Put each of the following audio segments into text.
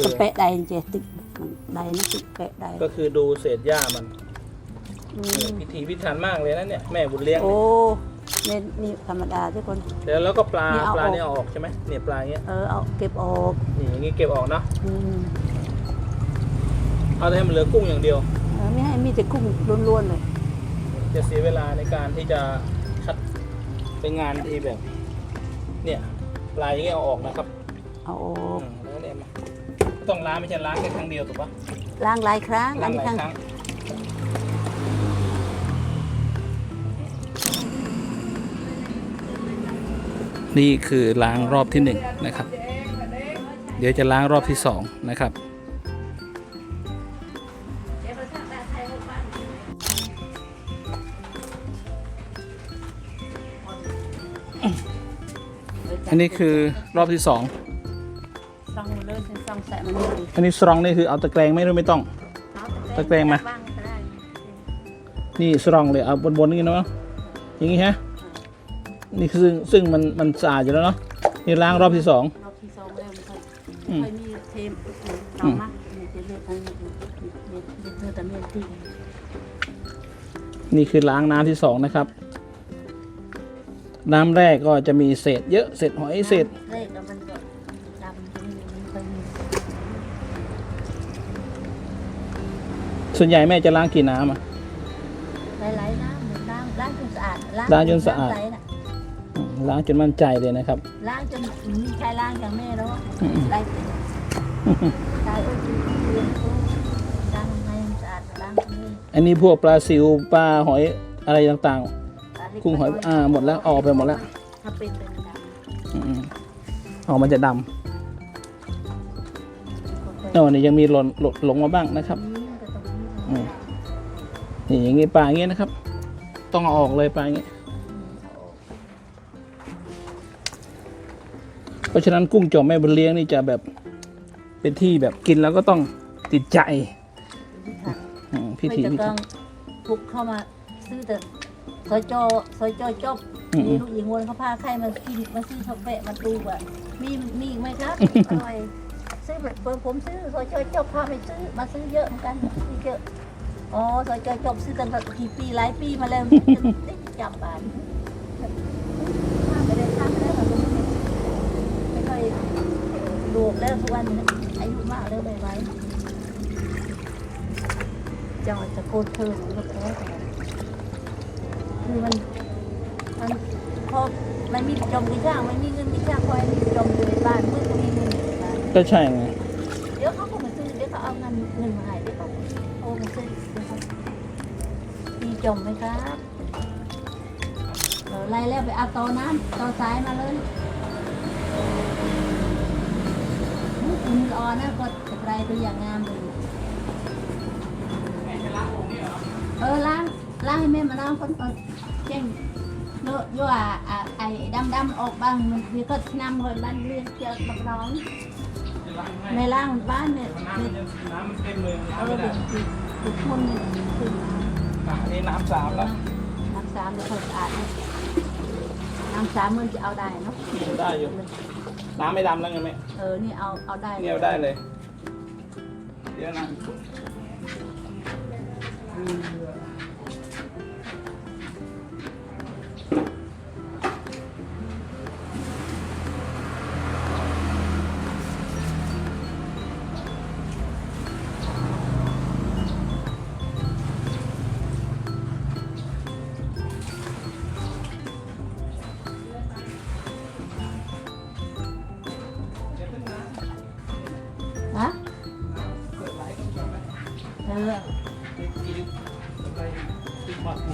แต่ก็แปะได้เจติกได้นะติกแปะได้ก็คือดูเศษหญ้ามันอืนี่มพิถีพิถันมากเลยนะเนี่ยแม่บุญเลี้ยงโอ้เนี่ยนี่ธรรมดาทุกคนเดี๋ยวแล้วก็ปลานี่เอาปลาออก เนี่ยเอาออกใช่ไหมเนี่ยปลาเงี้ยเออเอาเก็บออกนี่อย่างงี้เก็บออกเนาะอืมเอาแต่ให้มันเหลือกุ้งอย่างเดียว เออไม่ให้มีแต่กุ้งล้วนๆเลยจะเสียเวลาในการที่จะคัดเป็นงานที่แบบ เนี่ยปลาอย่างเงี้ยเอาออกนะครับเอาอออืกมแล้วก็เนี่ยมา ต้องล้างไม่ใช่ล้างแค่ครั้งเดียวถูกปะล้างหลายครั้งอัล้านงนี้หลายครั้งครั้งนี่คือล้างรอบที่หนึ่งนะครับ เดี๋ยวจะล้างรอบที่สองนะครับ อันนี้คือรอบที่ สองซองเลยซองแสะมันเลยอันนี้สตรองนี่คือเอาตะแกรงไม่ต้องไม่ต้องตะแกรงมา บ้างก็ได้นี่สตรองเลยเอาบนๆนี่เนาะอย่างงี้ฮะนี่คือซึ่งซึ่งมันมันสะอาดอยู่แล้วเนาะนี่ล้างรอบที่สอง รอบที่สองแล้วมันค่อยอืม ค่อยมีเทมเอามาเนี่ยจะเลือกอันนี้เลือกเลือกเลือกแต่เมียนที่นี่คือล้างน้ำที่สองนะครับ น้ำแรกก็จะมีเศษเยอะเศษหอยเศษแรกแล้วมั ส่วนใหญ่แม่จะล้างกี่น้ำอะ หลายๆน้ำเหมือนล้างล้างจนสะอาดล้างจนสะอาดล้งใน่ะอืมล้างจนมั่นใจเลยนะครับ ล้างจนมีใครล้างอย่างแม่แล้วอะอืมได้เป็นได้โอ้ยเรียนรู้ล้างทำไมมันสะอาดล้างตรงนี้อันนี้พวกปลาซิวปลาหอยอะไรต่าง ปลาเล็ๆกุ้งหอยอ่าหมดแล้วออกไปหมดแล้ว ถ้าเป็นเป็นดำอืมออกมันจะดก็ค่อยำโอ้นี่ยังมีหล่นหลงหลงมาบ้างนะครับนี่มั นก็ตรงนี้อืมนี่อย่างงี้ปลาอย่างงี้นะครับ ต้องเอาออกเลยปลาอย่างงี้ เพราะฉะนั้นกุ้งจอมแม่บุญเลี้ยงนี่จะแบบเป็นที่แบบกินแล้วก็ต้องติดใจค่ะอืมพิไม่ธีจะพิต้ธีองพุกเข้ามาซื้อแต่ซอยจอซอยจอจบอืม มีลูกหญิงวนเขาพาใครมากินมาซื้อช็อกเปะมาตูอะมีมีอีกไหมครับอร่อยซื้อแบบเปิดผมซื้อซอยจอจบพาไปซื้อมาซื้อเยอะเหมือนกันซื้อเยอะ อ๋อซอยจอจบซื้อตั้งแต่กี่ปีหลายปีมาแล้วได้จับบานข้ามไปได้ข้ามไปได้ค่ะไม่ค่อยดูแล้วทุกวันนี้อายุมากแล้วไม่ไหวจังหวัดสกลเธอของรถแท้คือมันมันพอไม่มีจมกี่ช่างไม่มีเงินกี่ช่างพอให้มีจมอยู่ในบ้านเมื่อกี้นี่ก็ใช่ไง จมไหมครับเออไล่แล้วไปเอาต่อน้ำต่อสายมาเลยอืมอ่อนนะก็สไตรตัวอย่างงามเลยเออล้างล้างให้แม่มาล้างคนก่อนเจ้งเลอะยั่วอะไอ้ดำดำๆออกบ้างมันเดี๋ยวก็นำคนบ้านเรียนเจอกับน้องในล้างบ้านเนี่ยเนี่ยน้ำมันเต็มเลยเออเด็กติดติดคนเนี่ยคื ออันนี้น้ำสามแล้วน้ำสามเดี๋ยวเขาสะอาดนะน้ำสามมันจะเอาได้เนาะได้อยู่ น้ำไม่ดำแล้วไงแม่เออ นี่เอาเอาได้เนี่ยเอาได้เลย เดี๋ยวนะ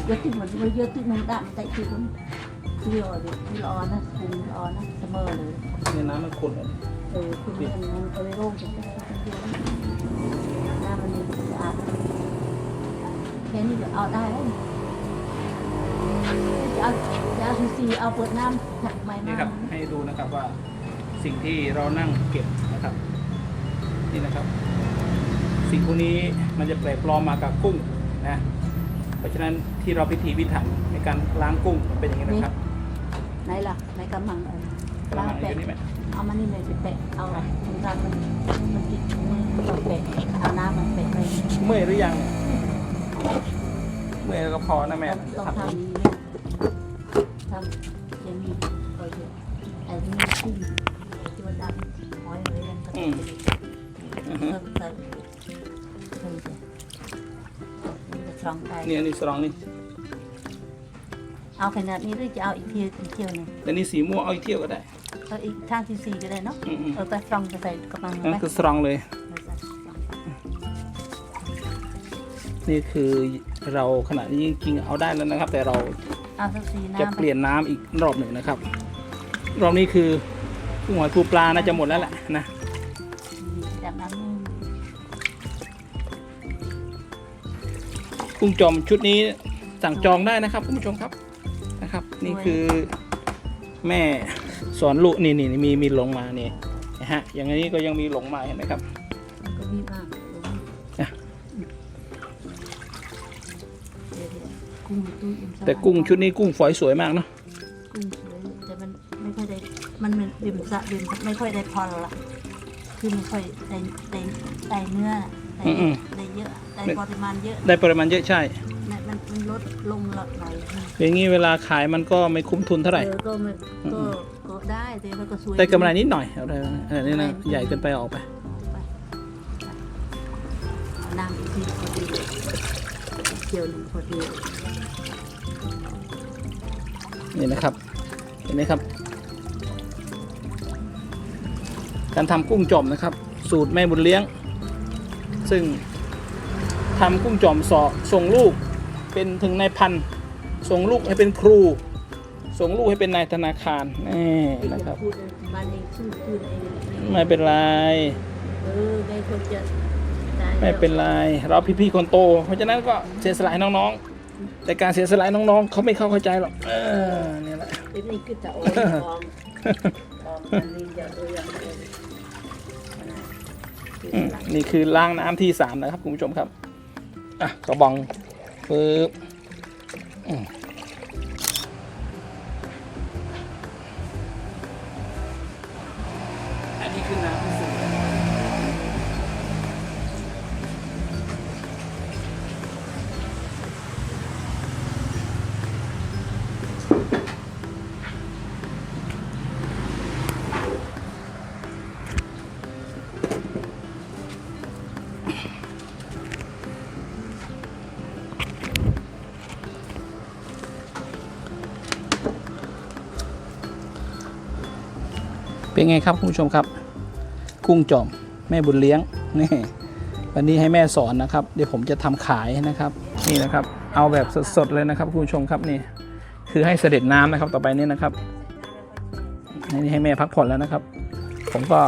เยอะที่มันเยอะที่มันดำแต่ที่มันเรียวดิที่ร้อนนะคุมร้อนนะเสมอเลยเนี่ยน้ำมันขุ่นเลยเออคุณมันมันเอาไปโรคจะได้คนเดียวหน้ามันมีสะอาดแค่นี้ก็เอาได้แล้วจะเอาจะเอาซีเอาเปิดน้ำถักใหม่นี่มาครับให้ดูนะครับว่าสิ่งที่เรานั่งเก็บนะครับนี่นะครับ สิ่งพวกนี้มันจะแปลปลอมมากับกุ้งนะ เพราะฉะนั้นที่เราพิถีพิถันในการล้างกุ้งมันเป็นอย่างนี้นะครับไหนล่ะไหนกำมังเออกระมังอแปะยู่นี่ไหมเอามานี่เลยไปแปะเอาถุงดำมันมันติดมื่อยหรือยังเมื่อยก็พอนะแม่ต้องทำทำนี้ไหมทำอย่างนี้คอยดูไอ้นี่ขึ้นตัวดำหอยเลยกันก็ต้องไปดูอื อฮึเพิ่มเติมเพิ่มเติมมันจะคล่องได้นี่อันนี้สรองนี่เอาขนาดนี้หรือจะเอาอีกเที่ยวอีกเที่ยวหนึงแต่นี่สีม่วงเอาอีกเที่ยวก็ได้ เอาอีกข้างที่สี่ก็ได้เนาะอืม เออแต่คล่องจะใส่กระมังๆนั่นไหมคือสรองเลย นี่คือเราขณะนี้จริงๆเอาได้แล้วนะครับ แต่เราเอาสักสีจะน้ำเปลี่ยนน้ำอีกรอบหนึ่งนะครับ รอบนี้คือกุ้งหอยปูปลาน่าจะหมดแล้วแหละนะ กุ้งจอมชุดนี้สั่งจองได้นะครับคุณผู้ชมครับนะครับ นี่คือแม่สอนลูกนี่นี่มีมีหลงมานี่นะฮะอย่างนี้ก็ยังมีหลงมาเห็นไหมครับมันก็มีบ้างอะกุ้งตู้อิ่มสบาแต่กุ้งชุดนี้กุ้งฝอยสวยมากเนาะกุ้งสวยแต่มันไม่ค่อยได้มันเหมือนดื่มสะดื่มไม่ค่อยได้พอละ คือไม่ค่อยได้ได้ได้เนื้อได้ได้เยอะได้ปริมาณเยอะได้ปริมาณเยอะใช่มันมันมันลดลงละหน่อยอย่างนี้เวลาขายมันก็ไม่คุ้มทุนเท่าไหร่ เออก็ไม่ก็ก็ได้แต่มันก็สวย ได้กำไรนิดหน่อยเอาได้อันนี้นะใหญ่เกินไปเอาออกไป ไปน้ำอีกทีพอดีเจียวหนึ่งพอดีนี่นะครับ เห็นไหมครับ การทำกุ้งจอมนะครับ สูตรแม่บุญเลี้ยง ซึ่งทำกุ้งจอมสอส่งลูกเป็นถึงนายพันส่งลูกให้เป็นครู ส่งลูกให้เป็นนายธนาคารนี่นะครับพูดบ้านเองชื่อคืนเองไม่เป็นไรเออได้คนจะได้ไม่เป็นไรเราพี่ๆคนโต เพราะฉะนั้นก็เสียสละให้น้องๆ แต่การเสียสละให้น้องๆเขาไม่เข้าเข้าใจหรอกเออนี่แหละเดี๋ยวนี้คือจะโอ้ยกองกองมันนี่จะเอออย่างเดียวอืม นี่คือล้างน้ำที่สามนะครับคุณผู้ชมครับ อะกระบองปึ๊บ เป็นไงครับคุณผู้ชมครับ กุ้งจอมแม่บุญเลี้ยงนี่วันนี้ให้แม่สอนนะครับ เดี๋ยวผมจะทำขายนะครับ นี่นะครับ เอาแบบสดๆเลยนะครับคุณผู้ชมครับนี่ คือให้เสด็จน้ำนะครับต่อไปนี้นะครับนี่ให้แม่พักผ่อนแล้วนะครับ ผมก็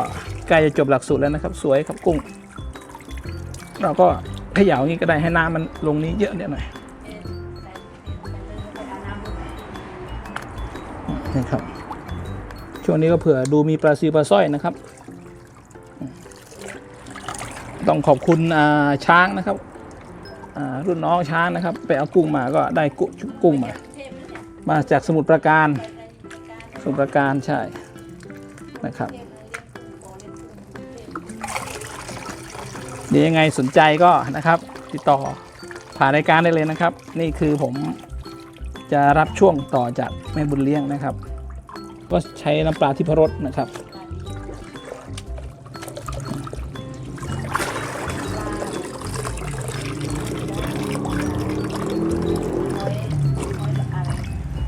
ใกล้จะจบหลักสูตรแล้วนะครับ สวยครับกุ้ง เราก็เขย่างี้ก็ได้ให้น้ำมันลงนี้เยอะนิดหน่อยนี่ครับ ช่วงนี้ก็เผื่อดูมีปลาซิวปลาสร้อยนะครับ ต้องขอบคุณช้างนะครับรุ่นน้องช้างนะครับ ไปเอากุ้งมาก็ได้กุกุ้งมา มาจากสมุทรปราการ สมุทรปราการใช่นะครับเดี๋ยวยังไงสนใจก็นะครับ ติดต่อผ่านรายการได้เลยนะครับ นี่คือผมจะรับช่วงต่อจากแม่บุญเลี้ยงนะครับ ก็ใช้น้ำปลาที่พรสนะครับ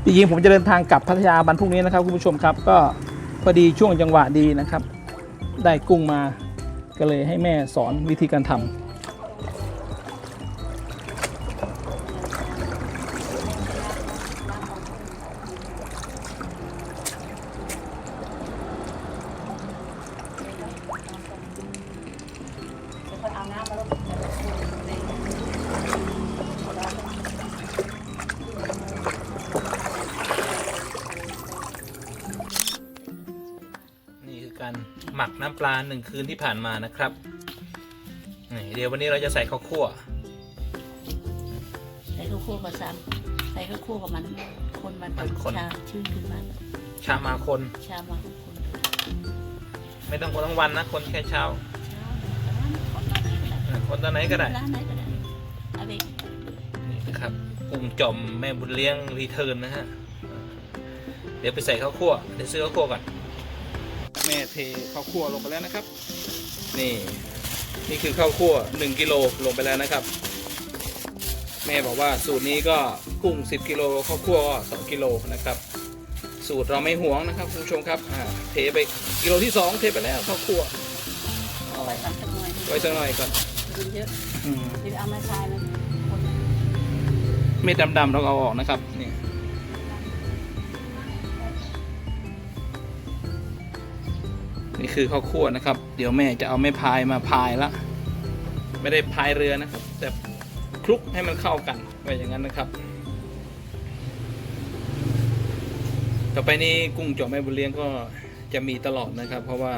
จริงๆผมจะเดินทางกลับพัทยาวันพรุ่งนี้นะครับคุณผู้ชมครับ ก็พอดีช่วงจังหวะดีนะครับ ได้กุ้งมาก็เลยให้แม่สอนวิธีการทำ หมักน้ำปลาหนึ่งคืนที่ผ่านมานะครับนี่เดี๋ยววันนี้เราจะใส่ข้าวคั่ว ใส่ข้าวคั่วกับซ้ำใส่ข้าวคั่วกับมัน คนมันมันคน ชาชื่นขึ้นมาชามาคน ชามาทุกคนไม่ต้องคนทั้งวันนะ คนแค่เช้าเช้าคนละคนละเออคนตอนไหนก็ได้ ร้านไหนก็ได้อะไรนี่นะครับกุ้งจอมแม่บุญเลี้ยงรีเทิร์นนะฮะ เดี๋ยวไปใส่ข้าวคั่วเดี๋ยวซื้อข้าวคั่วก่อน แม่เทข้าวคั่วลงไปแล้วนะครับ นี่ นี่คือข้าวคั่ว1กิโลลงไปแล้วนะครับ แม่บอกว่าสูตรนี้ก็กุ้ง 10กิโลข้าวคั่วก็2กิโลนะครับ สูตรเราไม่หวงนะครับคุณผู้ชมครับอ่าเทไปกิโลที่ 2 เทไปแล้วข้าวคั่วเอาไปตัดสักหน่อยไว้สักหน่อยก่อนกินเยอะอืมเดี๋ยวเอามาทายมันคนเม็ดดำๆเราเอาออกนะครับนี่ นี่คือข้าวคั่วนะครับ เดี๋ยวแม่จะเอาไม้พายมาพายละ ไม่ได้พายเรือนะครับ แต่คลุกให้มันเข้ากันไว้อย่างนั้นนะครับ ต่อไปนี้กุ้งจ่อแม่บุญเลี้ยงก็จะมีตลอดนะครับ เพราะว่า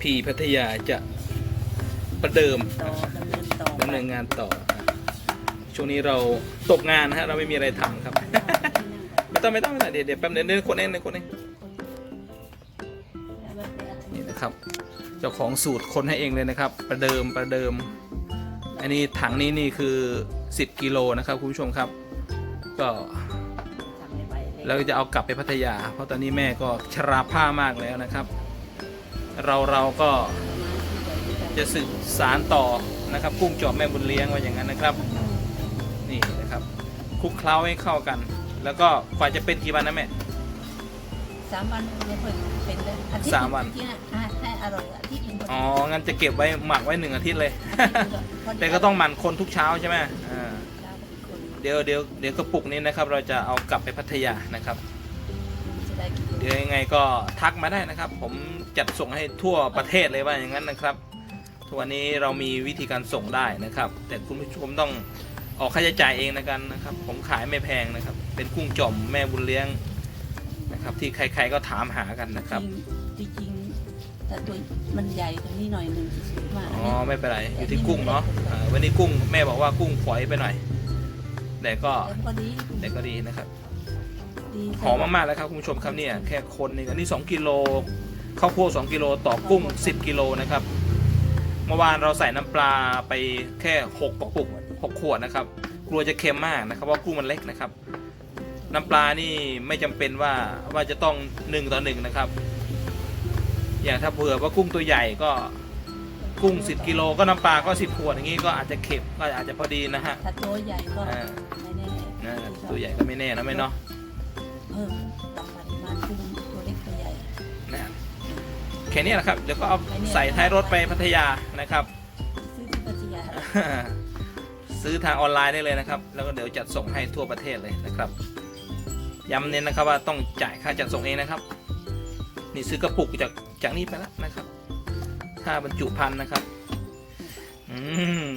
พี่พัทยาจะประเดิมต่อดำเนินต่อดำเนินงานต่อ ช่วงนี้เราตกงานนะฮะเราไม่มีอะไรทำครับ ไม่ต้องไม่ต้องไม่ต้องเดี๋ยวเดี๋ยวแป๊บเดียวเดี๋ยวคนเองเดี๋ยวคนเอง เจ้าของสูตรคนให้เองเลยนะครับ ประเดิมประเดิม อันนี้ถังนี้นี่คือ 10 กิโลนะครับคุณผู้ชมครับ ก็แล้วก็จะเอากลับไปพัทยา เพราะตอนนี้แม่ก็ชราผ้ามากแล้วนะครับ เราเราก็จะสืบสารต่อนะครับกุ้งจอบแม่บุญเลี้ยงไว้อย่างนั้นนะครับ นี่นะครับคลุกเคล้าให้เข้ากัน แล้วก็กว่าจะเป็นกี่วันนะแม่สามวันไม่ค่อยเป็นเลยอาทิตย์สามวันที่น่ะให้ให้ อร่อยอาทิตย์หนึงอ๋องั้นจะเก็บไว้หมักไว้หนึ่งอาทิตย์เลยแต่ก็ต้องหมั่นคนทุกเช้าใช่ไหมอ่า เดี๋ยวเดี๋ยวเดี๋ยวกระปุกนี้นะครับ เราจะเอากลับไปพัทยานะครับ จะได้กินเดี๋ยวยังไงก็ทักมาได้นะครับ ผมจัดส่งให้ทั่วประเทศเลยว่าอย่างนั้นนะครับทุกวันนี้เรามีวิธีการส่งได้นะครับ แต่คุณผู้ชมต้องออกค่าใช้จ่ายเองนะกันนะครับ ผมขายไม่แพงนะครับ เป็นกุ้งจ่อมแม่บุญเลี้ยงนะครับ ที่ใครๆก็ถามหากันนะครับ จริงจริงๆ แต่ตัวมันใหญ่กว่านี้หน่อยหนึ่งมากอ๋อไม่เป็นไรอยู่ที่กุ้งเนาะอ่าวันนี้กุ้งแม่บอกว่ากุ้งฝอยไปหน่อยแต่ก็แล้วก็ดีแต่ก็ดีนะครับ ดีหอมมากๆแล้วครับคุณผู้ชมครับเนี่ยแค่คนหนึงอันนี้ 2กิโลข้าวโพด2กิโลต่อกุ้ง 10กิโลนะครับเมื่อวานเราใส่น้ำปลาไปแค่6กระปุก6ขวดนะครับ กลัวจะเค็มมากนะครับเพราะกุ้งมันเล็กนะครับ น้ำปลานี่ไม่จำเป็นว่าว่าจะต้อง1ต่อ1นะครับ อย่างถ้าเผื่อว่ากุ้งตัวใหญ่ก็กุ้ง 10กิโลก็น้ำปลาก็ 10ขวดอย่างนี้ก็อาจจะเค็มก็อาจจะพอดีนะฮะถ้าตัวใหญ่ก็อ่าไม่แน่นะตัวใหญ่ก็ไม่แน่นะไม่เนาะเพิ่มตามปริมาณกุ้งตัวเล็กตัวใหญ่นะแค่นี้แหละครับเดี๋ยวก็เอาใส่ท้ายรถไปพัทยานะครับซื้อที่ปัตยาซื้อทางออนไลน์ได้เลยนะครับ แล้วก็เดี๋ยวจัดส่งให้ทั่วประเทศเลยนะครับย้ำเน้นนะครับว่าต้องจ่ายค่าจัดส่งเองนะครับ นี่ซื้อกระปุกจากจากนี่ไปแล้วนะครับค่าบรรจุภัณฑ์นะครับ อืม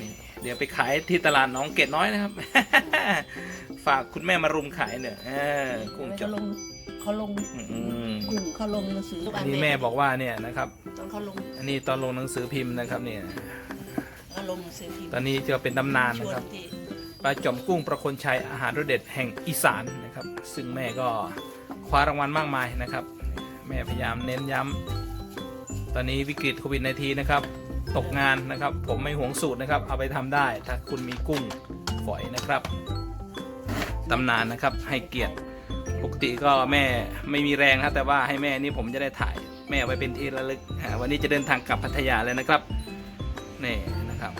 นี่เดี๋ยวไปขายที่ตลาดหน้องเกดน้อยนะครับ ฝากคุณแม่มารุมขายเนี่ยเออกุ้งจเขาบลงเขาลงอืมกุ้งเขาลงหนังสืออันนี้แม่บอกว่าเนี่ยนะครับ ตอนเขาลงอันนี้ตอนลงหนังสือพิมพ์นะครับเนี่ย เขาลงหนังสือพิมพ์ตอนนี้จะเป็นตำนานชนะวครับ ที่ปลาจอมกุ้งประคนชัยอาหารรสเด็ดแห่งอีสานนะครับ ซึ่งแม่ก็คว้ารางวัลมากมายนะครับแม่พยายามเน้นย้ำตอนนี้วิกฤตโควิด -19 นะครับตกงานนะครับ ผมไม่หวงสูตรนะครับ เอาไปทำได้ ถ้าคุณมีกุ้งฝอยนะครับตำนานนะครับให้เกียรติปกติก็แม่ไม่มีแรงครับแต่ว่าให้แม่นี่ผมจะได้ถ่ายแม่ไว้เป็นที่ระลึกวันนี้จะเดินทางกลับพัทยาเลยนะครับนี่นะครับ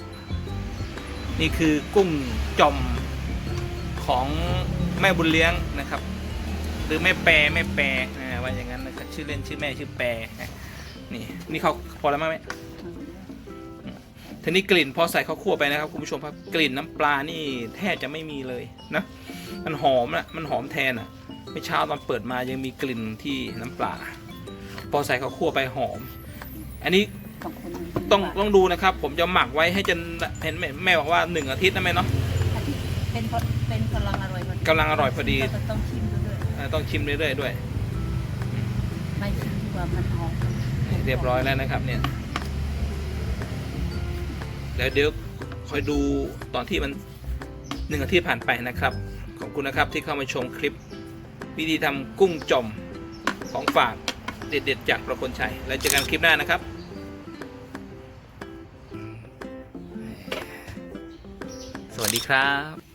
นี่คือกุ้งจอมของแม่บุญเลี้ยงนะครับ หรือแม่แปรแม่แปรว่าอย่างนั้นนะครับ ชื่อเล่นชื่อแม่ชื่อแปรนะนี่นี่เขาพอแล้วมั้ยแม่ทีนี้กลิ่นพอใส่ข้าวคั่วไปนะครับคุณผู้ชมครับกลิ่นน้ำปลานี่แทบจะไม่มีเลยนะมันหอมนะมันหอมแทนอะเมื่อเช้าตอนเปิดมายังมีกลิ่นที่น้ำปลาพอใส่ข้าวคั่วไปหอม อันนี้ของคนต้องต้องดูนะครับ ผมจะหมักไว้ให้จนเห็นแม่แม่บอกว่าหนึ่งอาทิตย์นะแม่เนาะอาทิตย์เป็นพอเป็นกำลังอร่อยพอดีกำลังอร่อยพอดีแล้วก็ต้องชิมดูด้วยอ่าต้องชิมเรื่อยๆด้วย ไม่ชิมดีกว่ามันหอมเรียบร้อยแล้วนะครับเนี่ยเดี๋ยวเดี๋ยวคอยดูตอนที่มันหนึ่งอาทิตย์ผ่านไปนะครับ ขอบคุณนะครับที่เข้ามาชมคลิป วิธีทำกุ้งจมของฝากเด็ดๆ จากประคนชัยแล้วเจอกันคลิปหน้านะครับสวัสดีครับ